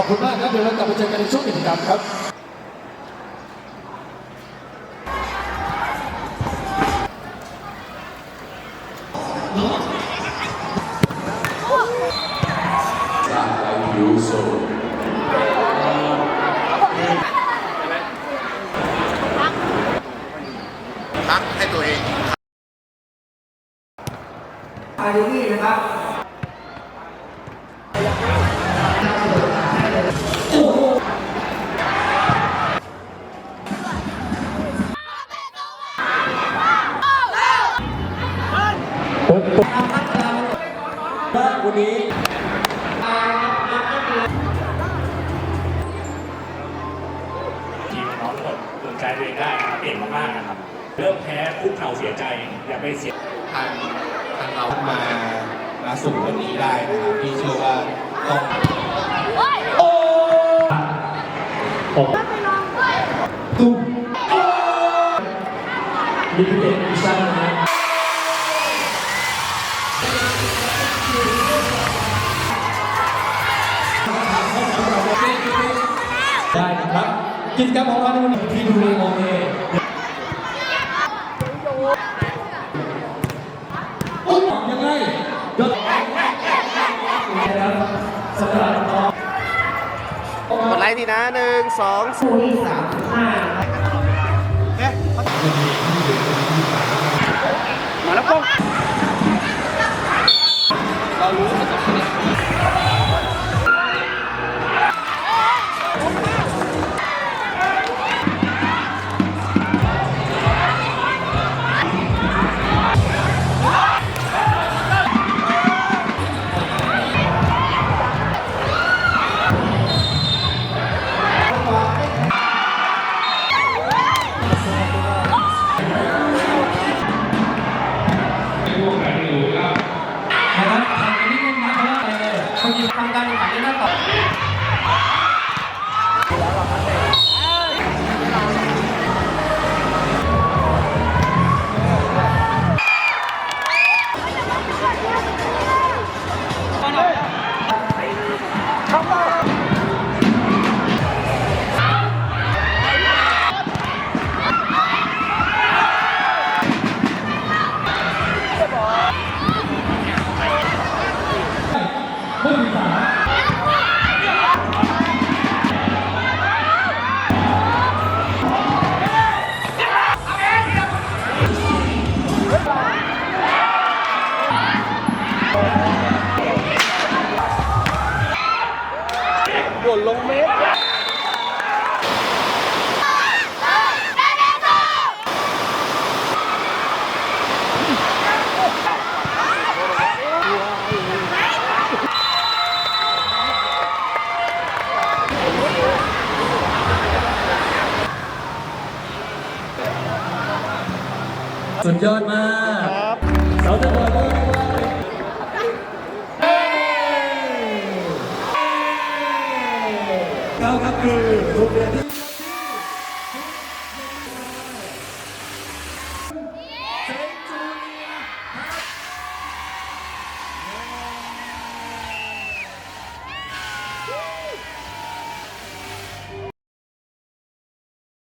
ขอบคุณมากครับเดี๋ยวเรากลับมาเจอกันในช่วงกิจกรรมครับพักให้ตัวเอง วันนี้ทีมน้องทุกคนสนใจตัวเองได้ครับเก่งมากๆนะครับ เริ่มแพ้คุกเข่าเสียใจ อย่าไปเสียทางทางเรามามาสู่วันนี้ได้นะครับพี่เชื่อว่าต้องตุ้มมีพิเศษอีกสั้นน ได้นะครับ กิจกรรมของเราในวันนี้ที่ดูในโอเคโอ้ยยังไงยศแล้วสำหรับน้องกดไลค์ทีนะหนึ่งสองมาแล้วป้อง นะครับทำกันนี้ง่ายๆเพราะว่าอะไรเลยบางทีทำการแข่งขันในหน้าต่อ หล่นลงเมตรสุดยอดมากสาวตะวัน 高高个